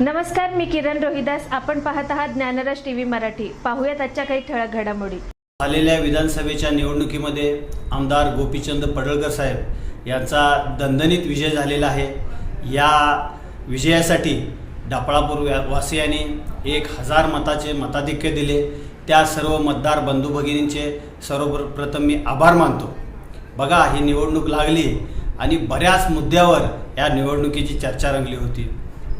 नमस्कार मी किरण रोहिदास. आपण पाहत आहात ज्ञानराज टी व्ही मराठी. पाहूयात आजच्या काही ठळक घडामोडी. झालेल्या विधानसभेच्या निवडणुकीमध्ये आमदार गोपीचंद पडळकर साहेब यांचा दणदणीत विजय झालेला आहे. या विजयासाठी डापळापूर व्या- वासियांनी एक हजार मताचे मताधिक्य दिले. त्या सर्व मतदार बंधू भगिनींचे सर्वप्रथम मी आभार मानतो. बघा ही निवडणूक लागली आणि बऱ्याच मुद्द्यावर या निवडणुकीची चर्चा रंगली होती.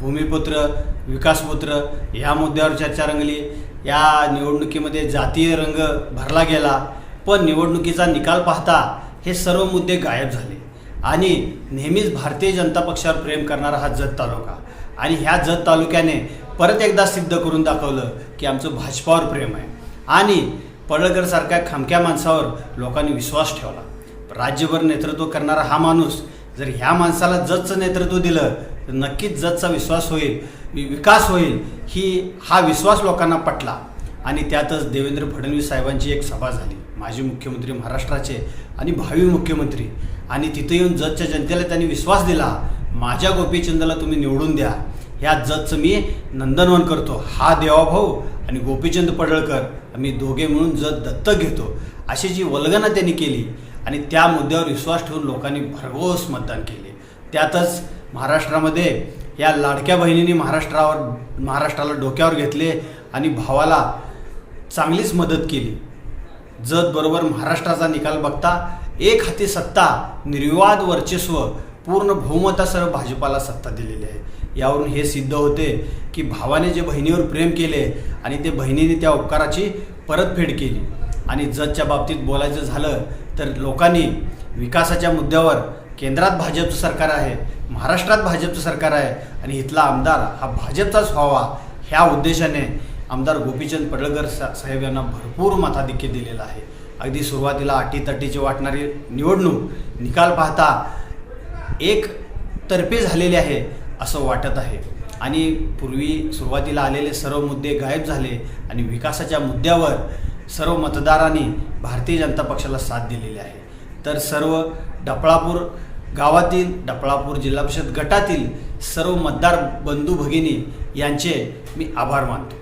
भूमिपुत्र विकासपुत्र ह्या मुद्द्यावर चर्चा रंगली या निवडणुकीमध्ये जातीय रंग भरला गेला पण निवडणुकीचा निकाल पाहता हे सर्व मुद्दे गायब झाले. आणि नेहमीच भारतीय जनता पक्षावर प्रेम करणारा हा जत तालुका. आणि ह्या जत तालुक्याने परत एकदा सिद्ध करून दाखवलं की आमचं भाजपावर प्रेम आहे. आणि पडळकरसारख्या खामक्या माणसावर लोकांनी विश्वास ठेवला. राज्यभर नेतृत्व करणारा हा माणूस जर ह्या माणसाला जजचं नेतृत्व दिलं तर नक्कीच जजचा विश्वास होईल विकास होईल ही हा विश्वास लोकांना पटला. आणि त्यातच देवेंद्र फडणवीस साहेबांची एक सभा झाली. माजी मुख्यमंत्री महाराष्ट्राचे आणि भावी मुख्यमंत्री. आणि तिथे येऊन जजच्या जनतेला त्यांनी विश्वास दिला माझ्या गोपीचंदला तुम्ही निवडून द्या. ह्या जजचं मी नंदनवन करतो. हा देवाभाऊ आणि गोपीचंद पडळकर आम्ही दोघे मिळून जज दत्तक घेतो. अशी जी वल्गना त्यांनी केली आणि त्या मुद्द्यावर विश्वास ठेवून लोकांनी भरघोस मतदान केले. त्यातच महाराष्ट्रामध्ये या लाडक्या बहिणींनी महाराष्ट्रावर महाराष्ट्राला डोक्यावर घेतले आणि भावाला चांगलीच मदत केली. जत बरोबर महाराष्ट्राचा निकाल बघता एक हाती सत्ता निर्विवाद वर्चस्व पूर्ण बहुमतासह भाजपाला सत्ता दिलेली आहे. यावरून हे सिद्ध होते की भावाने जे बहिणीवर प्रेम केले आणि ते बहिणीने त्या उपकाराची परतफेड केली. आणि जतच्या बाबतीत बोलायचं झालं तर लोकांनी विकासाच्या मुद्द्यावर केंद्रात भाजपचं सरकार आहे महाराष्ट्रात भाजपचं सरकार आहे आणि इथला आमदार हा भाजपचाच व्हावा ह्या उद्देशाने आमदार गोपीचंद पडळकर सा साहेब यांना भरपूर मताधिक्य दिलेलं आहे. अगदी सुरुवातीला अटीतटीची वाटणारी निवडणूक निकाल पाहता एक तर्फे झालेले आहे असं वाटत आहे. आणि पूर्वी सुरुवातीला आलेले सर्व मुद्दे गायब झाले आणि विकासाच्या मुद्द्यावर सर्व मतदारांनी भारतीय जनता पक्षाला साथ दिलेली आहे. तर सर्व डपळापूर गावातील डपळापूर जिल्हा परिषद गटातील सर्व मतदार बंधू भगिनी यांचे मी आभार मानतो.